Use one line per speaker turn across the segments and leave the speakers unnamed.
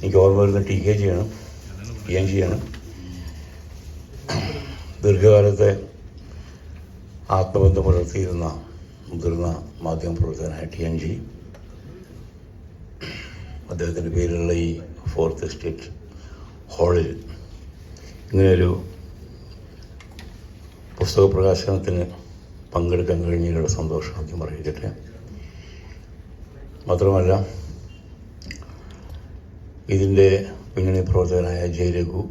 എനിക്ക് ഓർമ്മ വരുന്ന ടി കെ ജിയാണ് ടി എൻ ജിയാണ്. ദീർഘകാലത്തെ ആത്മബന്ധം പുലർത്തിയിരുന്ന മുതിർന്ന മാധ്യമ പ്രവർത്തകനായ ടി എൻ ജി. അദ്ദേഹത്തിന്റെ പേരിലുള്ള ഈ ഫോർത്ത് എസ്റ്റേറ്റ് ഹാളിൽ ഇങ്ങനെയൊരു പുസ്തക പ്രകാശനത്തിന് പങ്കെടുക്കാൻ കഴിഞ്ഞതിലുള്ള സന്തോഷം ആദ്യം അറിയിക്കട്ടെ മാത്രമല്ല ഇതിന്റെ പിന്നണി പ്രവർത്തകനായ ജയരഘു.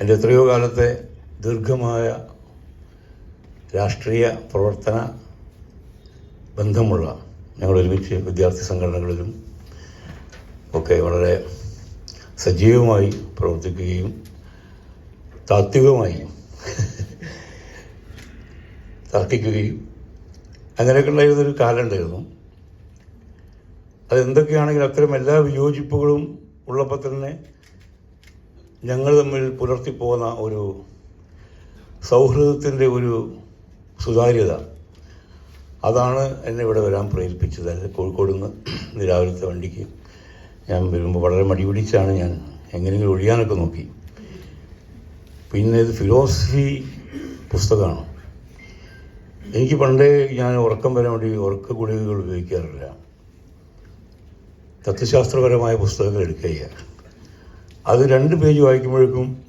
എന്റെ എത്രയോ കാലത്തെ ദീർഘമായ രാഷ്ട്രീയ പ്രവർത്തന ബന്ധമുള്ള ഞങ്ങൾ ഒരുമിച്ച് വിദ്യാർത്ഥി സംഘടനകളിലും ഒക്കെ വളരെ സജീവമായി പ്രവർത്തിക്കുകയും താത്വികമായി തർക്കിക്കുകയും അങ്ങനെയൊക്കെ ഉണ്ടായിരുന്നൊരു കാലം ഉണ്ടായിരുന്നു അതെന്തൊക്കെയാണെങ്കിലും അത്തരം എല്ലാ വിയോജിപ്പുകളും ഉള്ളപ്പോൾ തന്നെ ഞങ്ങൾ തമ്മിൽ പുലർത്തിപ്പോകുന്ന ഒരു സൗഹൃദത്തിന്റെ ഒരു സുതാര്യത. അതാണ് എന്നെ ഇവിടെ വരാൻ പ്രേരിപ്പിച്ചത്. അതായത് കോഴിക്കോട് നിന്ന് രാവിലത്തെ വണ്ടിക്ക് ഞാൻ വരുമ്പോൾ വളരെ മടി പിടിച്ചാണ് ഞാൻ എങ്ങനെയെങ്കിലും ഒഴിയാനൊക്കെ നോക്കി. പിന്നെ ഇത് ഫിലോസഫി പുസ്തകമാണ്. എനിക്ക് പണ്ടേ ഞാൻ ഉറക്കം വരാൻ വേണ്ടി ഉറക്ക ഗുളികകൾ ഉപയോഗിക്കാറില്ല. തത്വശാസ്ത്രപരമായ പുസ്തകങ്ങൾ എടുക്കുകയാണ്. അത് രണ്ട് പേജ് വായിക്കുമ്പോഴേക്കും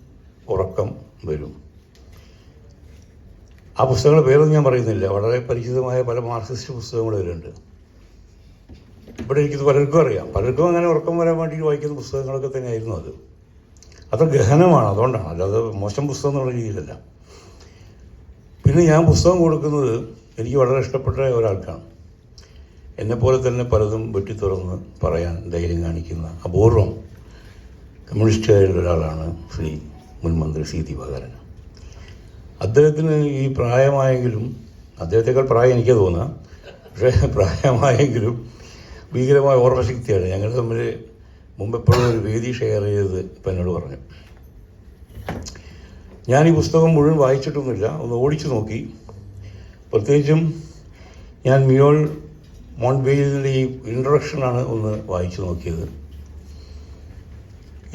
ഉറക്കം വരും. ആ പുസ്തകങ്ങളുടെ പേരൊന്നും ഞാൻ പറയുന്നില്ല. വളരെ പരിചിതമായ പല മാർക്സിസ്റ്റ് പുസ്തകങ്ങൾ ഇതിലുണ്ട്. ഇവിടെ എനിക്കിത് പലർക്കും അറിയാം. പലർക്കും അങ്ങനെ ഉറക്കം വരാൻ വേണ്ടി വായിക്കുന്ന പുസ്തകങ്ങളൊക്കെ തന്നെയായിരുന്നു അത്. അത്ര ഗഹനമാണ് അതുകൊണ്ടാണ്. അല്ലാതെ മോശം പുസ്തകം എന്നുള്ള രീതിയിലല്ല. പിന്നെ ഞാൻ പുസ്തകം കൊടുക്കുന്നത് എനിക്ക് വളരെ ഇഷ്ടപ്പെട്ട ഒരാൾക്കാണ്. എന്നെപ്പോലെ തന്നെ പലതും വെട്ടി തുറന്ന് പറയാൻ ധൈര്യം കാണിക്കുന്ന അപൂർവം കമ്മ്യൂണിസ്റ്റുകാരിൽ ഒരാളാണ് ശ്രീ മുൻമന്ത്രി സി ദിവാകരൻ. അദ്ദേഹത്തിന് ഈ പ്രായമായെങ്കിലും അദ്ദേഹത്തെക്കാൾ പ്രായം എനിക്ക് തോന്നുക പക്ഷേ പ്രായമായെങ്കിലും ഭീകരമായ ഓർമ്മശക്തിയാണ്. ഞങ്ങൾ തമ്മിൽ മുമ്പെപ്പോഴും ഒരു വേദി ഷെയർ ചെയ്തത് ഇപ്പം എന്നോട് പറഞ്ഞു. ഞാൻ ഈ പുസ്തകം മുഴുവൻ വായിച്ചിട്ടൊന്നുമില്ല ഒന്ന് ഓടിച്ചു നോക്കി. പ്രത്യേകിച്ചും ഞാൻ മിയോൾ മോൺബെയിലിന്റെ ഈ ഇൻട്രൊഡക്ഷനാണ് ഒന്ന് വായിച്ചു നോക്കിയത്.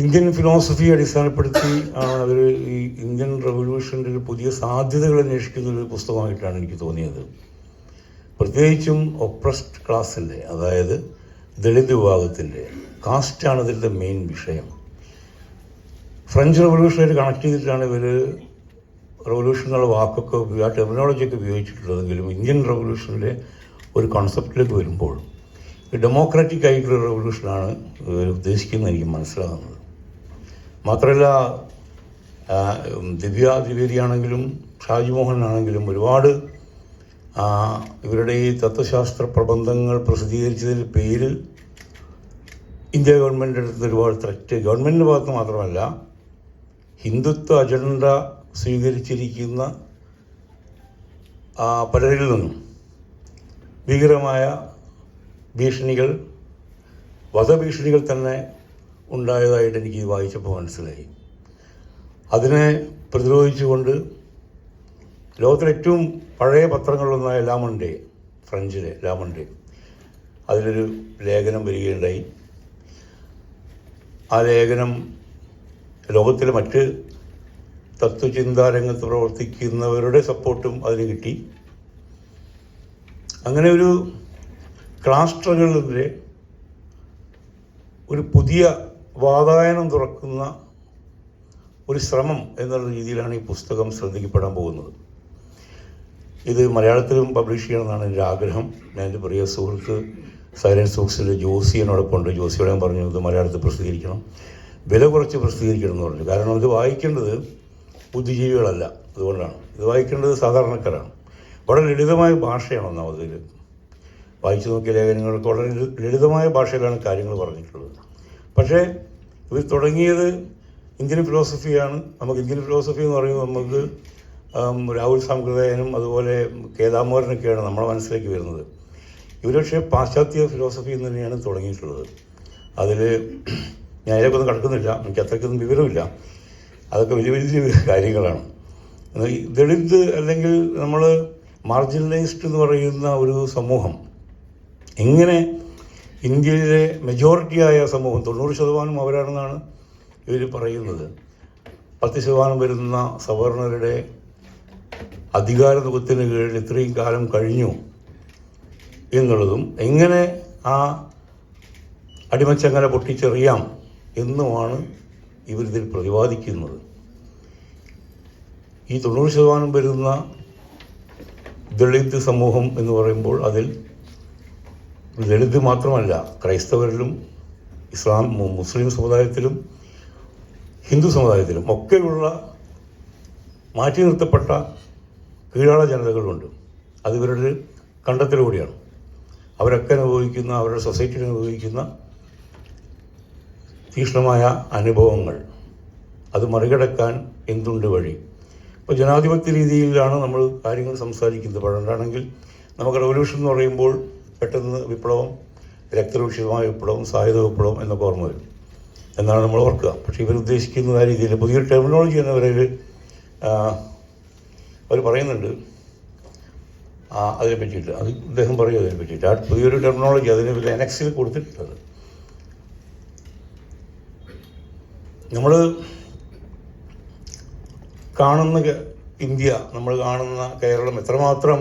ഇന്ത്യൻ ഫിലോസഫി അടിസ്ഥാനപ്പെടുത്തി ആണ് അവർ ഈ ഇന്ത്യൻ റവല്യൂഷന്റെ ഒരു പുതിയ സാധ്യതകൾ അന്വേഷിക്കുന്ന ഒരു പുസ്തകമായിട്ടാണ് എനിക്ക് തോന്നിയത്. പ്രത്യേകിച്ചും ഒപ്രസ്ഡ് ക്ലാസ്സിന്റെ അതായത് ദളിത് വിഭാഗത്തിന്റെ കാസ്റ്റാണ് ഇതിന്റെ മെയിൻ വിഷയം. ഫ്രഞ്ച് റവല്യൂഷനായിട്ട് കണക്ട് ചെയ്തിട്ടാണ് ഇവർ റവല്യൂഷൻ എന്നുള്ള വാക്കൊക്കെ ആ ടെർമിനോളജിയൊക്കെ ഉപയോഗിച്ചിട്ടുള്ളതെങ്കിലും ഇന്ത്യൻ റവല്യൂഷനിലെ ഒരു കോൺസെപ്റ്റിലേക്ക് വരുമ്പോൾ ഡെമോക്രാറ്റിക് ആയിട്ടുള്ള റവല്യൂഷനാണ് ഉദ്ദേശിക്കുന്നത് എനിക്ക് മനസ്സിലാകുന്നത്. മാത്രമല്ല ദിവ്യ ദ്വിവേദിയാണെങ്കിലും ഷാജിമോഹൻ ആണെങ്കിലും ഒരുപാട് ഇവരുടെ ഈ തത്വശാസ്ത്ര പ്രബന്ധങ്ങൾ പ്രസിദ്ധീകരിച്ചതിന്റെ പേരിൽ ഇന്ത്യ ഗവൺമെന്റ് അടുത്ത് ഒരുപാട് ത്രറ്റ് ഗവൺമെന്റിന്റെ ഭാഗത്ത് മാത്രമല്ല ഹിന്ദുത്വ അജണ്ട സ്വീകരിച്ചിരിക്കുന്ന പലരിൽ നിന്നും ഭീകരമായ ഭീഷണികൾ വധഭീഷണികൾ തന്നെ ഉണ്ടായതായിട്ട് എനിക്ക് വായിച്ചപ്പോൾ മനസ്സിലായി. അതിനെ പ്രതിരോധിച്ചുകൊണ്ട് ലോകത്തിലെ ഏറ്റവും പഴയ പത്രങ്ങളിലൊന്നായ ലാമണ്ടേ ഫ്രഞ്ചിലെ ലാമണ്ടേ അതിലൊരു ലേഖനം വരികയുണ്ടായി. ആ ലേഖനം ലോകത്തിലെ മറ്റ് തത്വചിന്താരംഗത്ത് പ്രവർത്തിക്കുന്നവരുടെ സപ്പോർട്ടും അതിന് കിട്ടി. അങ്ങനെ ഒരു ക്ലാസ്റ്ററുകളിലെ ഒരു പുതിയ വാതായനം തുറക്കുന്ന ഒരു ശ്രമം എന്നുള്ള രീതിയിലാണ് ഈ പുസ്തകം ശ്രദ്ധിക്കപ്പെടാൻ പോകുന്നത്. ഇത് മലയാളത്തിലും പബ്ലിഷ് ചെയ്യണമെന്നാണ് എന്റെ ആഗ്രഹം. ഞാൻ എന്റെ പ്രിയ സുഹൃത്ത് സൈലൻസ് ബുക്സിൽ ജോസിയനോടൊപ്പം ഉണ്ട് ജോസിയോടെ പറഞ്ഞു ഇത് മലയാളത്തിൽ പ്രസിദ്ധീകരിക്കണം. വില കുറച്ച് പ്രസിദ്ധീകരിക്കണം എന്ന് പറഞ്ഞു. കാരണം ഇത് വായിക്കേണ്ടത് ബുദ്ധിജീവികളല്ല. അതുകൊണ്ടാണ്. ഇത് വായിക്കേണ്ടത് സാധാരണക്കാരാണ്. വളരെ ലളിതമായ ഭാഷയാണ് ഒന്നാമത് വായിച്ചു നോക്കിയ ലേഖനങ്ങൾക്ക് വളരെ ലളിതമായ ഭാഷയിലാണ് കാര്യങ്ങൾ പറഞ്ഞിട്ടുള്ളത്. പക്ഷേ ഇവർ തുടങ്ങിയത് ഇന്ത്യൻ ഫിലോസഫിയാണ്. നമുക്ക് ഇന്ത്യൻ ഫിലോസഫി എന്ന് പറയുമ്പോൾ നമുക്ക് രാഹുൽ സാമ്പ്രദായനും അതുപോലെ കേദാമോരനൊക്കെയാണ് നമ്മുടെ മനസ്സിലേക്ക് വരുന്നത്. ഇവർ പക്ഷേ പാശ്ചാത്യ ഫിലോസഫി എന്ന് തന്നെയാണ് തുടങ്ങിയിട്ടുള്ളത്. അതിൽ ഞാൻ അതിലേക്കൊന്നും കിടക്കുന്നില്ല. എനിക്ക് അത്രയ്ക്കൊന്നും വിവരമില്ല. അതൊക്കെ വലിയ വലിയ കാര്യങ്ങളാണ്. ദളിത് അല്ലെങ്കിൽ നമ്മൾ മാർജിനലൈസ്ഡ് എന്ന് പറയുന്ന ഒരു സമൂഹം എങ്ങനെ ഇന്ത്യയിലെ മെജോറിറ്റിയായ സമൂഹം തൊണ്ണൂറ് ശതമാനം അവരാണെന്നാണ് ഇവർ പറയുന്നത്. പത്ത് ശതമാനം വരുന്ന സവർണരുടെ അധികാര മുഖത്തിന് കീഴിൽ ഇത്രയും കാലം കഴിഞ്ഞു എന്നുള്ളതും എങ്ങനെ ആ അടിമച്ചങ്ങല പൊട്ടിച്ചെറിയാം എന്നുമാണ് ഇവരിതിൽ പ്രതിപാദിക്കുന്നത്. ഈ തൊണ്ണൂറ് ശതമാനം വരുന്ന ദളിത് സമൂഹം എന്ന് പറയുമ്പോൾ അതിൽ ദളിത് മാത്രമല്ല ക്രൈസ്തവരിലും ഇസ്ലാം മുസ്ലിം സമുദായത്തിലും ഹിന്ദു സമുദായത്തിലും ഒക്കെയുള്ള മാറ്റി നിർത്തപ്പെട്ട കീഴാള ജനതകളുണ്ട്. അത് ഇവരുടെ അവരൊക്കെ അനുഭവിക്കുന്ന അവരുടെ സൊസൈറ്റിയിൽ അനുഭവിക്കുന്ന തീക്ഷ്ണമായ അനുഭവങ്ങൾ. അത് മറികടക്കാൻ എന്തുണ്ട് വഴി? ഇപ്പോൾ ജനാധിപത്യ രീതിയിലാണ് നമ്മൾ കാര്യങ്ങൾ സംസാരിക്കുന്നത്. പണ്ടാണെങ്കിൽ നമുക്ക് റവല്യൂഷൻ എന്ന് പറയുമ്പോൾ പെട്ടെന്ന് വിപ്ലവം രക്തരൂക്ഷിതമായ വിപ്ലവം സായുധ വിപ്ലവം എന്നൊക്കെ ഓർമ്മ വരും. എന്നാണ് നമ്മൾ ഓർക്കുക. പക്ഷേ ഇവർ ഉദ്ദേശിക്കുന്ന ആ രീതിയിൽ പുതിയ ടെക്നോളജി എന്ന അവരിൽ അവർ പറയുന്നുണ്ട്. ആ അതിനെ പറ്റിയിട്ട്. അത് അദ്ദേഹം പറയും അതിനെ പറ്റിയിട്ട്. ആ പുതിയൊരു ടെക്നോളജി അതിന് വലിയ എനക്സിൽ കൊടുത്തിട്ടുള്ളത് നമ്മൾ കാണുന്ന ഇന്ത്യ നമ്മൾ കാണുന്ന കേരളം എത്രമാത്രം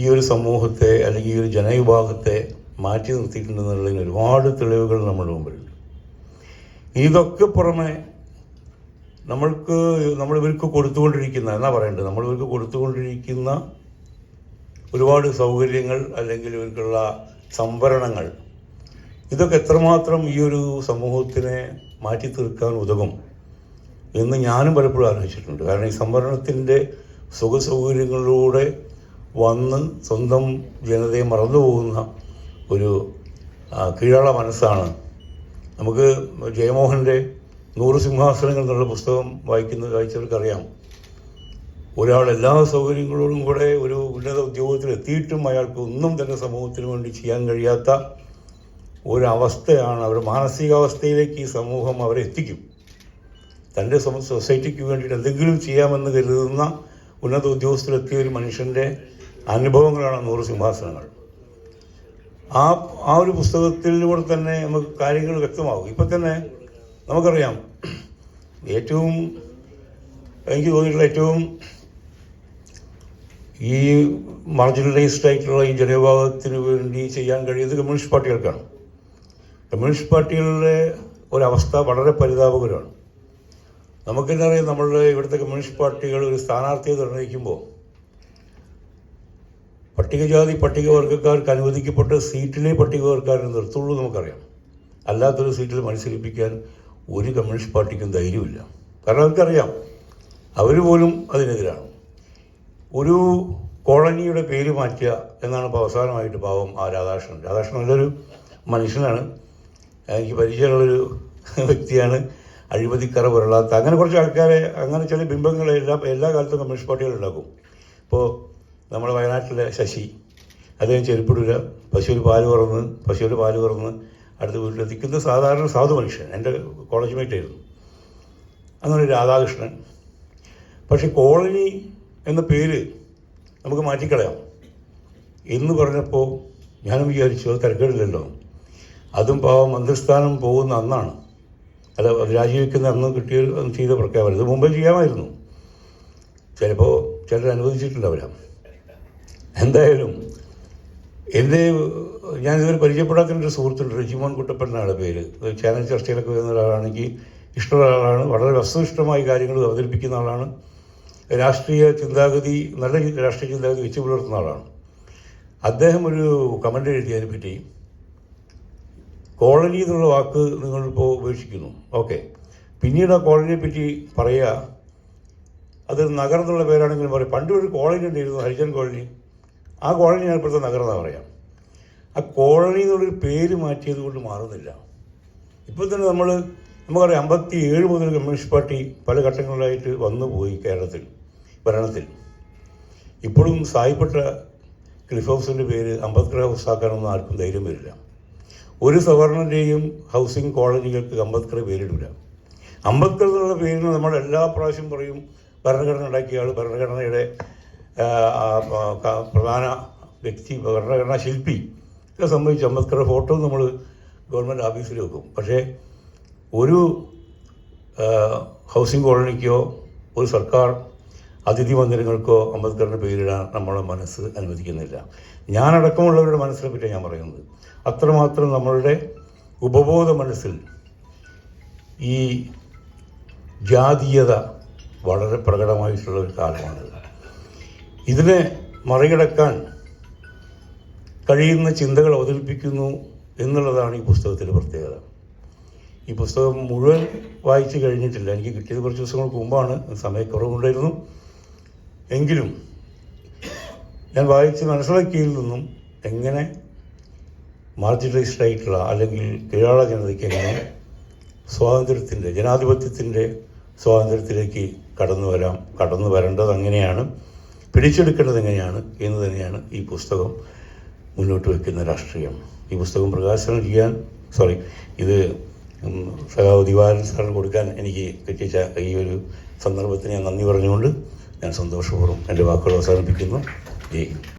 ഈ ഒരു സമൂഹത്തെ അല്ലെങ്കിൽ ഈ ഒരു ജനവിഭാഗത്തെ മാറ്റി നിർത്തിയിട്ടുണ്ടെന്നുള്ളതിന് ഒരുപാട് തെളിവുകൾ നമ്മുടെ മുമ്പിലുണ്ട്. ഇതൊക്കെ പുറമെ നമ്മൾക്ക് നമ്മൾ ഇവർക്ക് കൊടുത്തുകൊണ്ടിരിക്കുന്ന എന്നാ പറയേണ്ടത് നമ്മൾ ഇവർക്ക് കൊടുത്തുകൊണ്ടിരിക്കുന്ന ഒരുപാട് സൗകര്യങ്ങൾ അല്ലെങ്കിൽ ഇവർക്കുള്ള സംവരണങ്ങൾ ഇതൊക്കെ എത്രമാത്രം ഈ ഒരു സമൂഹത്തിനെ മാറ്റി തീർക്കാൻ ഉതകും? എന്ന് ഞാനും പലപ്പോഴും ആലോചിച്ചിട്ടുണ്ട്. കാരണം ഈ സംവരണത്തിന്റെ സുഖസൗകര്യങ്ങളിലൂടെ വന്ന് സ്വന്തം ജനതയെ മറന്നുപോകുന്ന ഒരു കീഴാള മനസ്സാണ്. നമുക്ക് ജയമോഹന്റെ നൂറ് സിംഹാസനങ്ങൾ എന്നുള്ള പുസ്തകം വായിക്കുന്ന വായിച്ചവർക്കറിയാം. ഒരാൾ എല്ലാ സൗകര്യങ്ങളോടും കൂടെ ഒരു ഉന്നത ഉദ്യോഗത്തിൽ എത്തിയിട്ടും അയാൾക്ക് ഒന്നും തന്നെ സമൂഹത്തിന് വേണ്ടി ചെയ്യാൻ കഴിയാത്ത ഒരവസ്ഥയാണ് അവരുടെ മാനസികാവസ്ഥയിലേക്ക് ഈ സമൂഹം അവരെ എത്തിക്കും. തന്റെ സൊസൈറ്റിക്ക് വേണ്ടിയിട്ട് എന്തെങ്കിലും ചെയ്യാമെന്ന് കരുതുന്ന ഉന്നത ഉദ്യോഗസ്ഥരെത്തിയ ഒരു മനുഷ്യന്റെ അനുഭവങ്ങളാണ് നൂറ് സിംഹാസനങ്ങൾ. ആ ആ ഒരു പുസ്തകത്തിലൂടെ തന്നെ നമുക്ക് കാര്യങ്ങൾ വ്യക്തമാകും. ഇപ്പം തന്നെ നമുക്കറിയാം ഏറ്റവും എനിക്ക് തോന്നിയിട്ടുള്ള ഏറ്റവും ഈ മാർജിനലൈസ്ഡ് ആയിട്ടുള്ള ഈ ജനവിഭാഗത്തിന് വേണ്ടി ചെയ്യാൻ കഴിയുന്നത് കമ്മ്യൂണിസ്റ്റ് പാർട്ടികൾക്കാണ്. കമ്മ്യൂണിസ്റ്റ് പാർട്ടികളുടെ ഒരവസ്ഥ വളരെ പരിതാപകരമാണ്. നമുക്കെന്നെ അറിയാം നമ്മളുടെ ഇവിടുത്തെ കമ്മ്യൂണിസ്റ്റ് പാർട്ടികൾ ഒരു സ്ഥാനാർത്ഥിയെ നിർണയിക്കുമ്പോൾ പട്ടികജാതി പട്ടികവർഗക്കാർക്ക് അനുവദിക്കപ്പെട്ട സീറ്റിലെ പട്ടികവർഗക്കാരെ നിർത്തുള്ളൂ നമുക്കറിയാം. അല്ലാത്തൊരു സീറ്റിൽ മത്സരിപ്പിക്കാൻ ഒരു കമ്മ്യൂണിസ്റ്റ് പാർട്ടിക്കും ധൈര്യമില്ല കാരണം അവർക്കറിയാം അവർ പോലും അതിനെതിരാണ്. ഒരു കോളനിയുടെ പേര് മാറ്റുക എന്നാണ് ഇപ്പോൾ അവസാനമായിട്ട് പാവം ആ രാധാകൃഷ്ണൻ. രാധാകൃഷ്ണൻ നല്ലൊരു മനുഷ്യനാണ്. എനിക്ക് പരിചയമുള്ളൊരു വ്യക്തിയാണ്. അഴിമതിക്കറ വരളാത്ത അങ്ങനെ കുറച്ച് ആൾക്കാരെ അങ്ങനെ ചില ബിംബങ്ങൾ എല്ലാ എല്ലാ കാലത്തും കമ്മ്യൂണിസ്റ്റ് പാർട്ടികൾ ഉണ്ടാക്കും. ഇപ്പോൾ നമ്മുടെ വയനാട്ടിലെ ശശി അദ്ദേഹം ചെരുപ്പിടില്ല പശുവിൽ പാൽ പറന്ന് പശുവിൽ പാൽ പറന്ന് അടുത്ത വീട്ടിലെത്തിക്കുന്ന സാധാരണ സാധു മനുഷ്യൻ എന്റെ കോളേജ് മേറ്റായിരുന്നു അങ്ങനെ രാധാകൃഷ്ണൻ. പക്ഷേ കോളനി എന്ന പേര് നമുക്ക് മാറ്റിക്കളയാം. എന്ന് പറഞ്ഞപ്പോൾ ഞാനും വിചാരിച്ചു അത് തിരക്കേടില്ലല്ലോ. അതും പാവം മന്ത്രിസ്ഥാനം പോകുന്ന അന്നാണ്. അത് രാജിവെക്കുന്ന അന്ന് കിട്ടിയ ചെയ്ത പ്രഖ്യാപനം. ഇത് മുമ്പേ ചെയ്യാമായിരുന്നു. ചിലപ്പോൾ ചിലർ അനുവദിച്ചിട്ടുണ്ടാവില്ല എന്തായാലും എന്റെ ഞാനിതുവരെ പരിചയപ്പെടാത്ത ഒരു സുഹൃത്തുണ്ട് റെജിമോൻ കുട്ടപ്പൻ പേര്. ചാനൽ ചർച്ചയിലൊക്കെ വരുന്ന ഒരാളാണെങ്കിൽ ഇഷ്ടമുള്ള ആളാണ് വളരെ വസ്തുനിഷ്ഠമായി കാര്യങ്ങൾ അവതരിപ്പിക്കുന്ന ആളാണ്. രാഷ്ട്രീയ ചിന്താഗതി നല്ല രാഷ്ട്രീയ ചിന്താഗതി വെച്ച് പുലർത്തുന്ന ആളാണ്. അദ്ദേഹം ഒരു കമന്റ് എഴുതിയതിനെ പറ്റി കോളനി എന്നുള്ള വാക്ക് നിങ്ങളിപ്പോൾ ഉപേക്ഷിക്കുന്നു. ഓക്കെ. പിന്നീട് ആ കോളനിയെ പറ്റി പറയുക അത് നഗരം എന്നുള്ള പേരാണെങ്കിലും പറയും. പണ്ട് ഒരു കോളനി ഉണ്ടായിരുന്നു ഹരിജൻ കോളനി. ആ കോളനിയാണ് ഇപ്പോഴത്തെ നഗരം എന്നാണ് പറയാം. ആ കോളനി എന്നുള്ളൊരു പേര് മാറ്റിയത് കൊണ്ട് മാറുന്നില്ല. ഇപ്പോൾ തന്നെ നമ്മൾ നമുക്കറിയാം അമ്പത്തി ഏഴ് മുതൽ കമ്മ്യൂണിസ്റ്റ് പാർട്ടി പല ഘട്ടങ്ങളിലായിട്ട് വന്നു പോയി കേരളത്തിൽ ഭരണത്തിൽ. ഇപ്പോഴും സായിപ്പെട്ട ക്ലിഫ് ഹൗസിന്റെ പേര് അംബേദ്കർ ഹൗസ് ആക്കാനൊന്നും ആർക്കും ധൈര്യം വരില്ല. ഒരു സവർണന്റെയും ഹൗസിംഗ് കോളനികൾക്ക് അംബേദ്കർ പേരിടില്ല അംബേദ്കർ എന്നുള്ള പേരിന് നമ്മൾ എല്ലാ പ്രാവശ്യം പറയും ഭരണഘടന ഉണ്ടാക്കിയ ആൾ ഭരണഘടനയുടെ പ്രധാന വ്യക്തി ഭരണഘടനാ ശില്പി. ഇതൊക്കെ സംബന്ധിച്ച് അംബേദ്കറുടെ ഫോട്ടോ നമ്മൾ ഗവൺമെന്റ് ഓഫീസിൽ വെക്കും. പക്ഷേ ഒരു ഹൗസിംഗ് കോളനിക്കോ ഒരു സർക്കാർ അതിഥി മന്ദിരങ്ങൾക്കോ അംബേദ്കറിന്റെ പേരിടാൻ നമ്മളെ മനസ്സ് അനുവദിക്കുന്നില്ല. ഞാനടക്കമുള്ളവരുടെ മനസ്സിനെ പറ്റി ഞാൻ പറയുന്നത്. അത്രമാത്രം നമ്മളുടെ ഉപബോധ മനസ്സിൽ ഈ ജാതീയത വളരെ പ്രകടമായിട്ടുള്ള ഒരു കാലമാണ്. ഇതിനെ മറികടക്കാൻ കഴിയുന്ന ചിന്തകൾ അവതരിപ്പിക്കുന്നു എന്നുള്ളതാണ് ഈ പുസ്തകത്തിന്റെ പ്രത്യേകത. ഈ പുസ്തകം മുഴുവൻ വായിച്ചു കഴിഞ്ഞിട്ടില്ല. എനിക്ക് കിട്ടിയത് കുറച്ച് ദിവസങ്ങൾക്ക് മുമ്പാണ്. സമയക്കുറവുണ്ടായിരുന്നു. എങ്കിലും ഞാൻ വായിച്ച് മനസ്സിലാക്കിയതിൽ നിന്നും എങ്ങനെ മാർജിനലൈസ്ഡ് ആയിട്ടുള്ള അല്ലെങ്കിൽ കീഴാള ജനതയ്ക്ക് എങ്ങനെ സ്വാതന്ത്ര്യത്തിന്റെ ജനാധിപത്യത്തിന്റെ സ്വാതന്ത്ര്യത്തിലേക്ക് കടന്നു വരാം കടന്നു വരേണ്ടത് എങ്ങനെയാണ് പിടിച്ചെടുക്കേണ്ടത് എങ്ങനെയാണ് എന്ന് തന്നെയാണ് ഈ പുസ്തകം മുന്നോട്ട് വയ്ക്കുന്ന രാഷ്ട്രീയം. ഈ പുസ്തകം പ്രകാശനം ചെയ്യാൻ സോറി ഇത് സഖാവ് ദിവാരൻ സാറിന് കൊടുക്കാൻ എനിക്ക് കിട്ടിയ ഈ ഒരു സന്ദർഭത്തിന് ഞാൻ നന്ദി പറഞ്ഞുകൊണ്ട് ഞാൻ സന്തോഷപൂർവം എന്റെ വാക്കുകൾ അവസാനിപ്പിക്കുന്നു. ജയ്